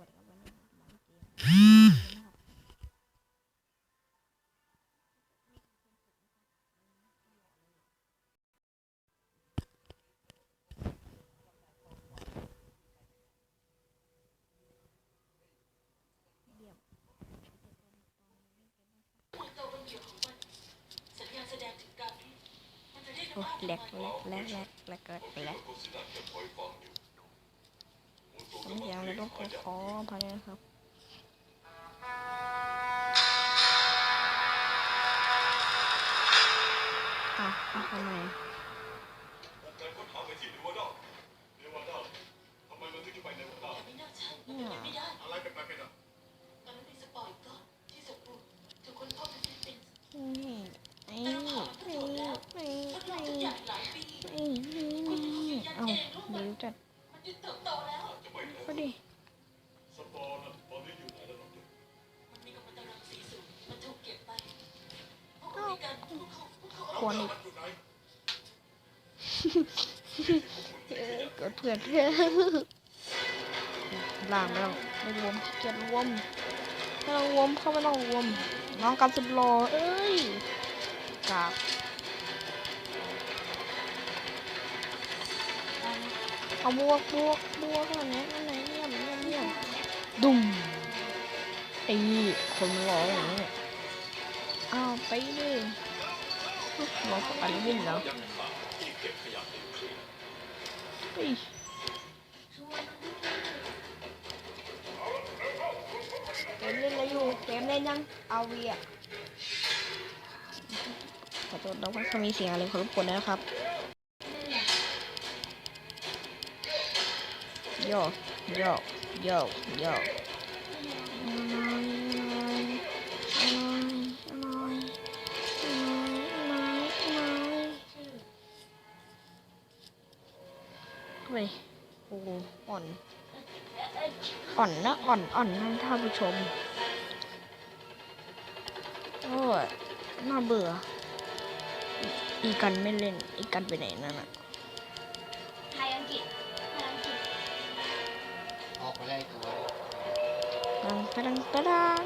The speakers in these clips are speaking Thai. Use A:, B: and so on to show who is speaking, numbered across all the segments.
A: วัสดีครับวันนี้มาเล่นเกมโอ้แหลกแหลกแหลกแหลกแหลกแหลก แหลกผมยังเลยต้องขอขออภัยนะครับอ้าวอ้าวทำไม
B: กา เอดิขวคนา
A: นิ
B: ด
A: เกิ
B: เด
A: เถื่อนแพื่ล่ามแล้วไม่รวมเกียรวมไม่ต้องรวมเข้าไม่ต้องรวมน้องกันสุดหล่อเอ้ยกาก เอาบวกบวกบวกอันไหนอันไหนเยี่ยมเยี่ยมเยี่ยมดุมไอ้คนมันรออย่างนี้เนี่ยอ้าวไปดิรอกับอันวิ่งแล้ว
B: ยังขาที่เก็บขยะนิวเคลียร์
A: เฮ้ยเกมเล่นอะไรอยู่เกมเล่นยังเอาเวียขอโทษน้องว่าเขามีเสียงอะไรขอรบกวนด้วยนะครับ โยโยโยโยเฮ้ยโอ้โหอ่อน อ่อนนะอ่อนอ่อนนะท่านผู้ชมโอ้ยน่าเบื่อ อีอีกันไม่เล่น อีกันไปไหนนั่นน่ะ
C: ตั
A: งตังตังตัง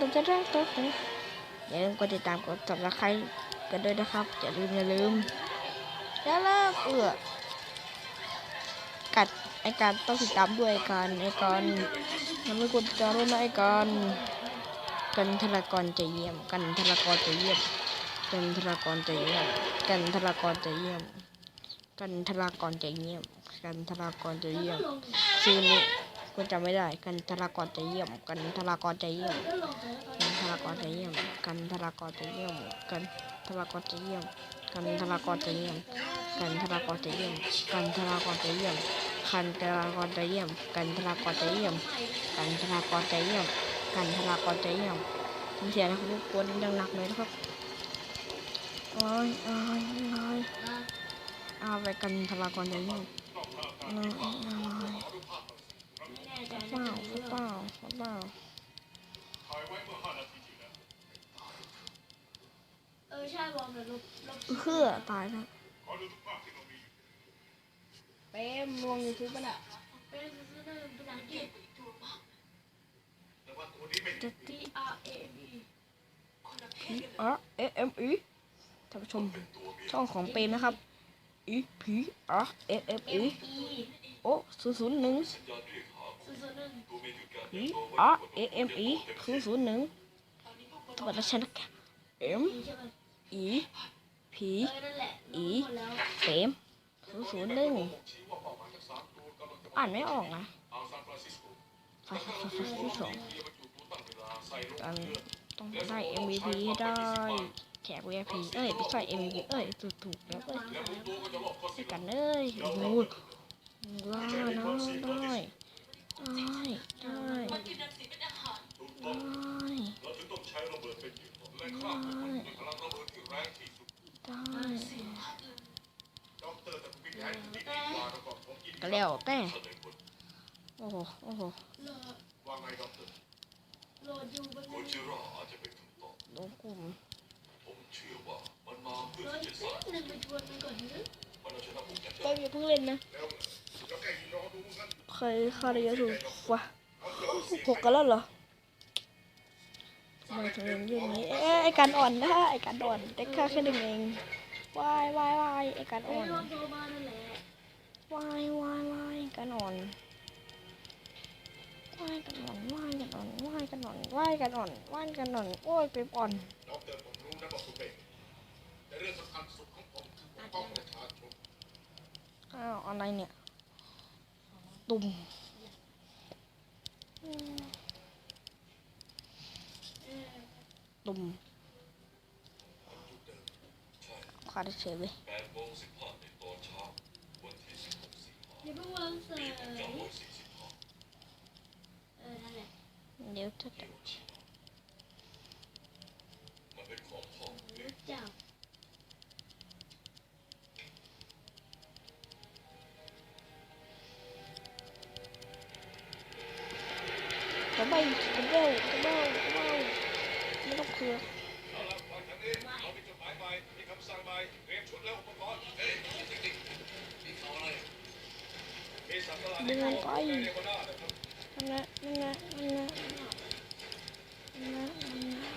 A: ตังตังตังตังตังอย่าลืมกดติดตามกดจับตะไคร้กันด้วยนะครับ อย่าลืมอย่าลืมอย่าเลิกเอือกัดไอการต้องติดตามด้วยไอการไอการมันไม่กดติดตามด้นะไอการกันธรากรใจเยี่ยม กันธรากรใจเยี่ยม กันธรากรใจเยี่ยม กันธรากรใจเยี่ยม กันธรากรใจเยี่ยม กันธรากรใจเยี่ยมชื่อนี้ กูจำไม่ได้ กันธรากรใจเยี่ยม กันธรากรใจเยี่ยม กันธรากรใจเยี่ยม กันธรากรใจเยี่ยม กันธรากรใจเยี่ยม กันธรากรใจเยี่ยม กันธรากรใจเยี่ยม กันธรากรใจเยี่ยม กันธรากรใจเยี่ยม กันธรากรใจเยี่ยม กันธรากรใจเยี่ยม กันธรากรใจเยี่ยมผมเสียนะครับทุกคนดังหนักเลยนะครับโอ้ยโอ้ยโอ้ยเอาไปกันธรากรใจเยี่ยมโอ้ยโอ้ย เปล่าเปล่าเปล่า
B: ถ่าเมื่า
D: เออใช่บอมเลยวลบลบ
A: เพื่อตายแล้ว
B: ขอดูทุกภาพที่เรามีอยู่
A: เป๊มลงยูทูบป่ะน่ะ
D: เป็นภาษาอังกฤษ
B: แต่ว่าตัวนี้ไม่
A: จะ
D: T R A B
A: P R A M E ท่านผู้ชมช่องของเปรมนะครับ E P R A M E
D: M E
A: โอ้ศูนย์ศูนย์หนึ่ง
B: อีอ๋อเอ็ม
A: อีคือศูนย์หนึ่งตัวละชนะ
D: เอ็มอีผีอี
A: เต็มศูนย์ศูนย์หนึ่งอ่านไม่ออกนะ
B: ฟาส
A: ฟาสที่สอง
B: กั
A: นต้องได้ MVP ให้ได้แขก VIP เอ้ยไม่ใช่ MVP เอ้ยถูกถูกแล้วเอ้ย
B: ด้วกั
A: นเอ้ยโอ้ยว้าว
B: น้อย แล้ว
A: แต่โอ้โหโอ้โห
D: โหลด
B: อ
D: ยู่บน
B: โจิระอาจจะเป็นคำตอบ
A: โดนกลุ่ม
B: ผมเชื่อว่ามันมาเพื่อที่จะสร้าง
D: หนึ่งไปชวนมันก่อนนึก
B: มันเอาชนะผมจะ
A: เต้อย่าเพิ่งเล่นนะ
B: แล้วแล้วแกยิงรอดูกัน
A: เคยคาเรียถูกวะหกกันแล้วเหรอทำไมถึงเป็นอย่างนี้เอ๊ะไอการอ่อนนะไอการอ่อนแต่ค่าแค่หนึ่งเองวายวายวายไอการอ่อน
D: รวมโทรมานั่นแหละ
A: วายวายวายกันอ่อนว่ายกันอ่อนว่ายกันอ่อนว่ายกันอ่อนวายกันอ่อนวายกันอ่อนโอ้ยไปอ่อน
B: ดอกเตือรผมรู้นะว่าคุณเป็นแต่เรื่องสำคัญสุดของผมคือปกป้องประชาชน
A: อ้าวอะไรเนี่ย ตุ่มตุ่มขาดเฉยเลย
B: แป หกสิงหา
D: อย่าเพิ่งวางสาย
B: เก้าร้อยสี่สิบห้า
D: เออนั่นแหละ
A: เดี๋ยวจะ
B: มันเป็นของพ่อ
D: รู้จัก
A: จะไปจะเบ้าจะเบ้าจะเบ้าไม่ต้องเคลือ
B: เอาละฟังทางนี้เรามีจดหมายใหม่มีคำสั่งใหม่เตรียมชุดและอุปกรณ์เฮ้ยเทคนิคนี่เขาอะไร มีสัตว์ประหลาดที่เขาในเรโกน่านะครับ
A: นั่นนะนั่นนะนั่นนะนั่นนะนั่นนะ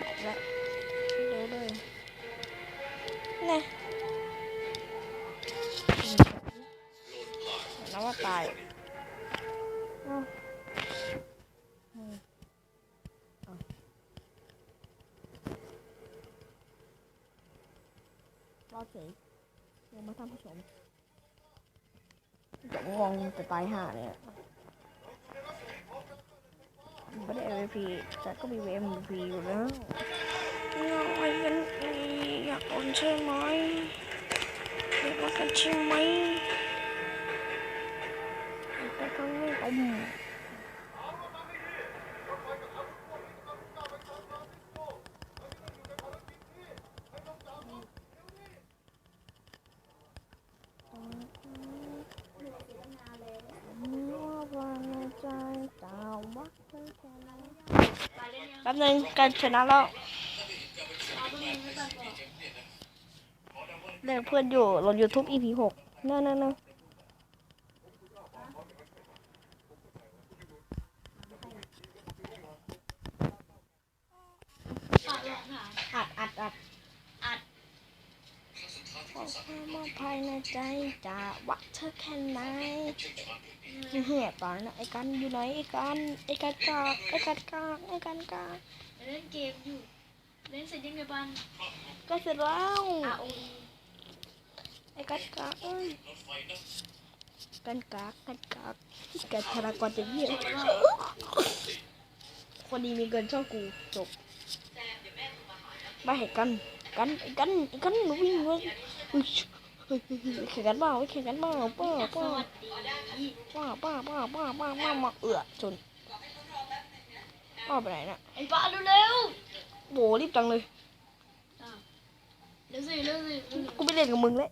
A: บอกแล้วเดี๋ยวเลยนี่ จะงงจะตายห่าเนี่ยไม่ได้ MVP แต่ก็มี MVP อยู่แล้วน้อยกันอีอยากโอนใช่ไหมเรียกว่ากันใช่ไหมแต่ก็ไม่อมว่าในใจตาวักเธอแค่ไหน
D: ไป เล่นยัง
A: แป๊บนึงกันชนะแล้ว
D: เอาตรงนี้ไม่ต้องบอก
A: เรียกเพื่อนอยู่ลง YouTube EP หกนั่นนั่นนั่น
D: ฝากหลักฐาน
A: อัดอัดอัด
D: อัด
A: ขอความมาภายในใจจะวักเธอแค่ไหน เหี้ยตอนนั้นไอ้กันอยู่ไหนไอ้กันไอ้กันกากไอ้กันกากไอ้กันกาก
D: เล่นเกมอยู่เล่นเสร็จยังไงบ้าง
A: ก็เสร็จแล้ว
D: อาโอ
A: ไอ้กันกากเอ้ยกันกากกันกากแกธนากรจะเยี่ยมคนดีมีเงินช่องกูจบมาเห็นกันกันไอ้กันไอ้กันหนูวิ่งเลย แข่งกันเปล่าแข่งกันเปล่าปล่าปล่า
D: วัสดี
A: ป้าป้าป้าป้าป้าป้ามาเอือจนป้าไปไหนน่ะ
D: ไอ้ป้าเร็ว
A: โบรีบจังเลย
D: ๆอ้าวเร็วสิเร็วสิเร็วสิ
A: กูไม่เล่นกับมึงเลย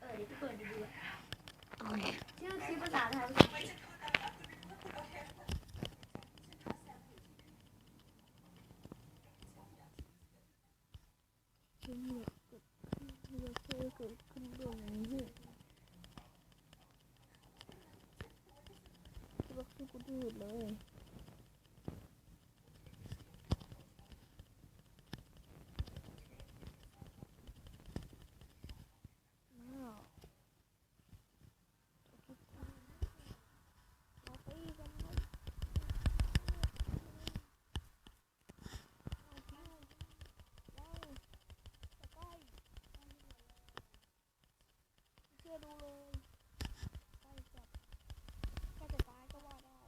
D: เออเดี๋ยวพี่เปิดดูดูชื่อคลิปภาษาไทย
A: กูดื้อเลยอ้าวเอาไปกันไหมเอาไปเอาเอาตะไคร้เชื่อดูเลยใกล้จัดแค่จะตายก็ว่าได้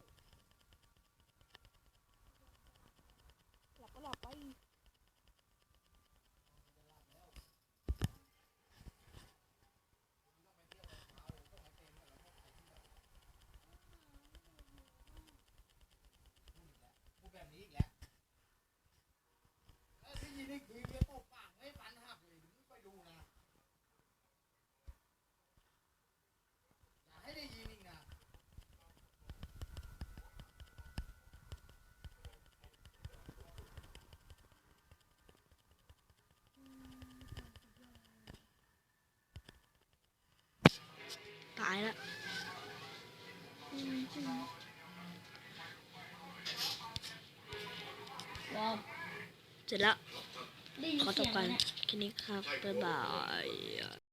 A: ตายแล้ว
D: รอบ
A: เสร็จแล้ว
D: ได้ยิน
A: ขอจ
D: เสี
A: บ
D: ยง
A: กัน
D: ไหมเนี่ย
A: แค่นี้ครับ บ๊ายบาย